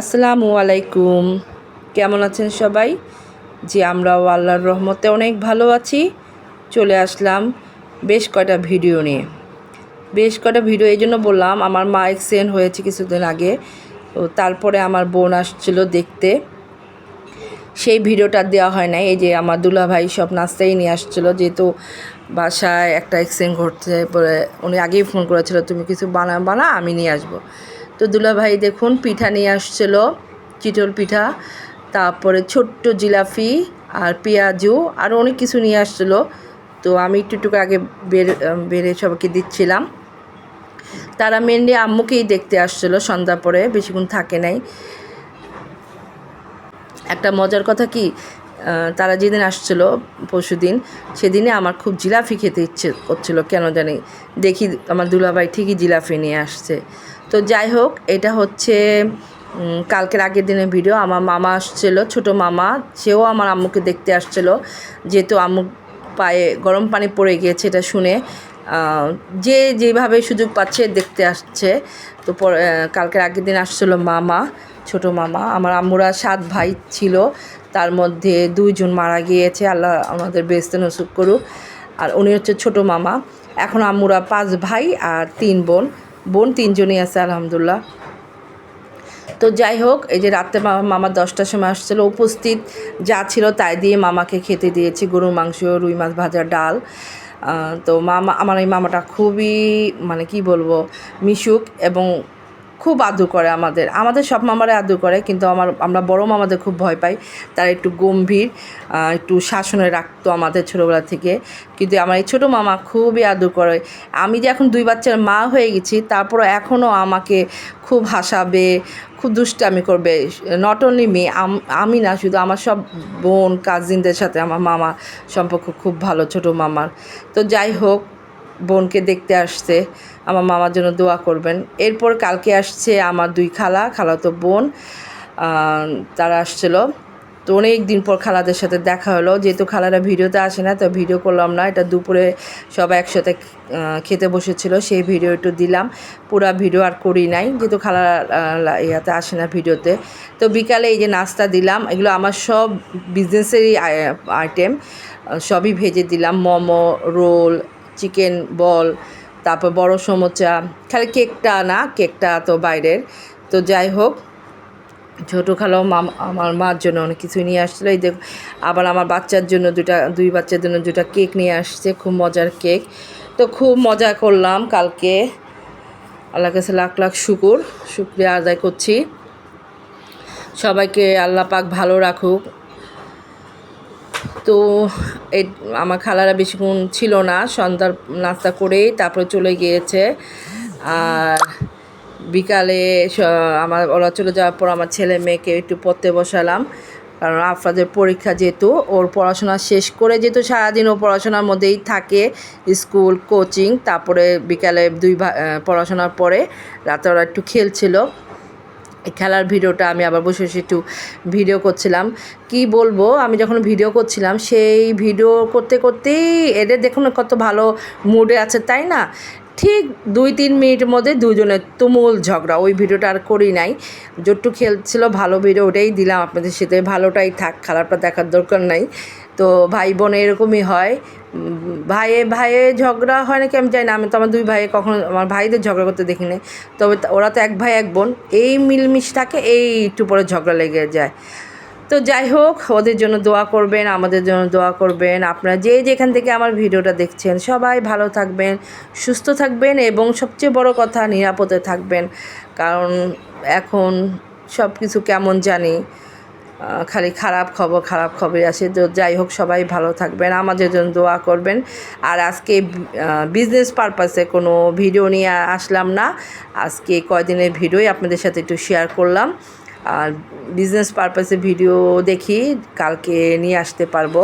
আসসালামু আলাইকুম। কেমন আছেন সবাই? যে আমরাও আল্লাহর রহমতে অনেক ভালো আছি। চলে আসলাম বেশ কয়টা ভিডিও নিয়ে। বেশ কয়টা ভিডিও, এই জন্য বললাম আমার মা এক্সিডেন্ট হয়েছে কিছুদিন আগে। তো তারপরে আমার বোন আসছিল দেখতে। সেই ভিডিওটা দেওয়া হয় নাই। এই যে আমার দুলা ভাই সব নাস্তাই নিয়ে আসছিল, যেহেতু বাসায় একটা এক্সিডেন্ট ঘটছে, পরে উনি আগেই ফোন করেছিল, তুমি কিছু বানা বানা, আমি নিয়ে আসব। তো দুলা ভাই দেখুন, পিঠা নিয়ে আসছিল, চিতল পিঠা, তারপরে ছোট্ট জিলাপি আর পেঁয়াজু আরও অনেক কিছু নিয়ে আসছিল। তো আমি একটু একটু আগে বের বেড়ে সবাইকে দিচ্ছিলাম। তারা মেনলি আম্মুকেই দেখতে আসছিল সন্ধ্যা পরে, বেশিক্ষণ থাকে নাই। একটা মজার কথা কি তারা যেদিন আসছিল, পরশু দিন, সেদিনে আমার খুব জিলাফি খেতে ইচ্ছে করছিল, কেন জানি। দেখি আমার দুলাভাই ঠিকই জিলাফি নিয়ে আসছে। তো যাই হোক, এটা হচ্ছে কালকের আগের দিনের ভিডিও। আমার মামা আসছিল, ছোট মামা, সেও আমার আম্মুকে দেখতে আসছিল। যেহেতু আম্মু পায়ে গরম পানি পড়ে গিয়েছে, এটা শুনে যে যেভাবে সুযোগ পাচ্ছে দেখতে আসছে। তো পর- কালকের আগের দিন আসছিল মামা, ছোট মামা। আমার আম্মুরা সাত ভাই ছিল। তার মধ্যে দুইজন মারা গিয়েছে। আল্লাহ আমাদের বেস্তে নসুক করুক। আর উনি হচ্ছে ছোট মামা। এখন আম্মুরা পাঁচ ভাই আর তিন বোন। বোন তিনজনই আছে, আলহামদুলিল্লাহ। তো যাই হোক, এই যে রাত্রে মামা দশটার সময় আসছিল, উপস্থিত যা ছিল তাই দিয়ে মামাকে খেতে দিয়েছি। গরুর মাংস, রুই মাছ ভাজা, ডাল। তো মামা আমার এই মামাটা খুবই মানে কি বলব মিশুক এবং খুব আদর করে আমাদের। আমাদের সব মামারা আদর করে, কিন্তু আমার, আমরা বড় মামাদের খুব ভয় পাই। তারা একটু গম্ভীর একটু শাসনে রাখতো আমাদের ছোটোবেলা থেকে। কিন্তু আমার এই ছোটো মামা খুবই আদর করে। আমি যে এখন দুই বাচ্চার মা হয়ে গেছি, তারপরও এখনও আমাকে খুব হাসাবে, খুব দুষ্টামি করবে। নট অনলি মি আমি না, শুধু আমার সব বোন কাজিনদের সাথে আমার মামা সম্পর্ক খুব ভালো, ছোট মামার। তো যাই হোক বোনকে দেখতে আসছে, আমার মামার জন্য দোয়া করবেন। এরপর কালকে আসছে আমার দুই খালা, খালাতো বোন তারা আসছিল। তো অনেক দিন পর খালাদের সাথে দেখা হলো। যেহেতু খালারা ভিডিওতে আসে না, তো ভিডিও করলাম না। এটা দুপুরে সবাই একসাথে খেতে বসেছিল, সেই ভিডিও একটু দিলাম। পুরা ভিডিও আর করি নাই, যেহেতু খালা ইয়াতে আসে না ভিডিওতে। তো বিকালে এই যে নাস্তা দিলাম, এগুলো আমার সব বিজনেসেরই আইটেম সবই ভেজে দিলাম। মোমো, রোল চিকেন বল, তারপর বড় সমোচা, খালি কেকটা না, কেকটা তো বাইরের। তো যাই হোক, ছোটো খালাও মাম, আমার মার জন্য অনেক কিছু নিয়ে আসছিল। এই দেখ, আবার আমার বাচ্চার জন্য দুটা দুই বাচ্চার জন্য দুটা কেক নিয়ে আসছে, খুব মজার কেক। তো খুব মজা করলাম কালকে। আল্লাহ কাছে লাখ লাখ শুকুর, শুক্রিয়া আদায় করছি। সবাইকে আল্লাহ পাক ভালো রাখুক। তো আমার খালারা বেশিক্ষণ ছিল না, সন্ধ্যার নাস্তা করেই তারপরে চলে গিয়েছে। আর বিকালে আমার ওরা চলে যাওয়ার পর আমার ছেলে মেয়েকে একটু পড়তে বসালাম। কারণ আফরাদের পরীক্ষা যেহেতু, ওর পড়াশোনা শেষ করে যেহেতু সারাদিন ও পড়াশোনার মধ্যেই থাকে স্কুল, কোচিং। তারপরে বিকালে দুই পড়াশোনার পরে রাতে ওরা একটু খেলছিল। খেলার ভিডিওটা আমি আবার বসে বসে একটু ভিডিও করছিলাম। কি বলব? আমি যখন ভিডিও করছিলাম, সেই ভিডিও করতে করতেই এদের দেখুন কত ভালো মুডে আছে, তাই না? ঠিক দুই, তিন মিনিটের মধ্যে দুজনের তুমুল ঝগড়া। ওই ভিডিওটা আর করি নাই। জোট্টু খেলছিল, ভালো ভিডিও ওটাই দিলাম আপনাদের সাথে। ভালোটাই থাক, খারাপটা দেখার দরকার নাই। তো ভাই বোন এরকমই হয়। ভাইয়ে ভাইয়ে ঝগড়া হয় নাকি আমি জানি না। আমি তো আমার দুই ভাইয়ে কখনো, আমার ভাইদের ঝগড়া করতে দেখিনি তবে তা- ওরা তো এক ভাই, এক বোন। এই মিলমিশ থাকে এই একটু পরে ঝগড়া লেগে যায়। তো যাই হোক, ওদের জন্য দোয়া করবেন, আমাদের জন্য দোয়া করবেন। আপনারা যে যেখান থেকে আমার ভিডিওটা দেখছেন, সবাই ভালো থাকবেন, সুস্থ থাকবেন এবং সবচেয়ে বড় কথা, নিরাপদে থাকবেন। কারণ এখন সব কিছু কেমন জানি খালি খারাপ খবর খারাপ খবর আসে তো যাই হোক, সবাই ভালো থাকবেন, আমাদের জন্য দোয়া করবেন। আর আজকে বিজনেস পারপাসে কোনো ভিডিও নিয়ে আসলাম না। আজকে কয়দিনের ভিডিওই আপনাদের সাথে একটু শেয়ার করলাম। আর বিজনেস পারপাসে ভিডিও দেখি, কালকে নিয়ে আসতে পারব।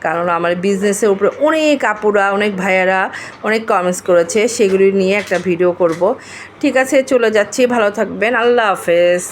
কারণ আমার বিজনেসের উপরে অনেক আপুরা, অনেক ভাইয়ারা, অনেক কমেন্টস করেছে, সেগুলি নিয়ে একটা ভিডিও করব। ঠিক আছে, চলে যাচ্ছি, ভালো থাকবেন, আল্লাহ হাফেজ।